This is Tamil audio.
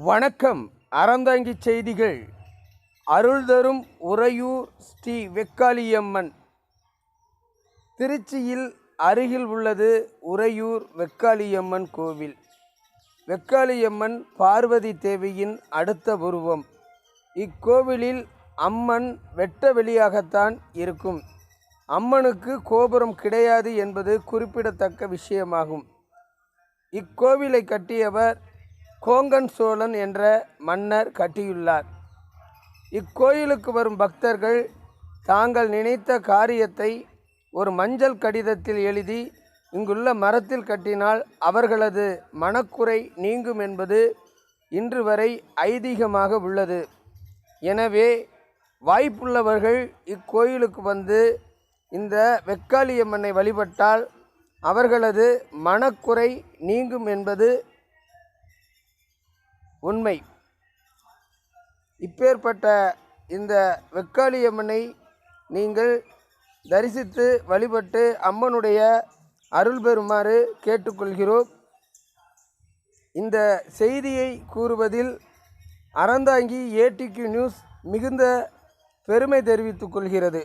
வணக்கம். அறந்தாங்கி செய்திகள். அருள் தரும் உறையூர் ஸ்ரீ வெக்காளியம்மன். திருச்சியில் அருகில் உள்ளது உறையூர் வெக்காளியம்மன் கோவில். வெக்காளியம்மன் பார்வதி தேவியின் அடுத்த உருவம். இக்கோவிலில் அம்மன் வெட்ட வெளியாகத்தான் இருக்கும். அம்மனுக்கு கோபுரம் கிடையாது என்பது குறிப்பிடத்தக்க விஷயமாகும். இக்கோவிலை கட்டியவர் கோங்கன் சோழன் என்ற மன்னர் கட்டியுள்ளார். இக்கோயிலுக்கு வரும் பக்தர்கள் தாங்கள் நினைத்த காரியத்தை ஒரு மஞ்சள் கடிதத்தில் எழுதி இங்குள்ள மரத்தில் கட்டினால் அவர்களது மனக்குறை நீங்கும் என்பது இன்று வரை ஐதீகமாக உள்ளது. எனவே வாய்ப்புள்ளவர்கள் இக்கோயிலுக்கு வந்து இந்த வெக்காளியம்மனை வழிபட்டால் அவர்களது மனக்குறை நீங்கும் என்பது உண்மை. இப்பேற்பட்ட இந்த வெக்காளியம்மனை நீங்கள் தரிசித்து வழிபட்டு அம்மனுடைய அருள் பெறுமாறு கேட்டுக்கொள்கிறோம். இந்த செய்தியை கூறுவதில் அறந்தாங்கி ஏடிக்யூ நியூஸ் மிகுந்த பெருமை தெரிவித்துக் கொள்கிறது.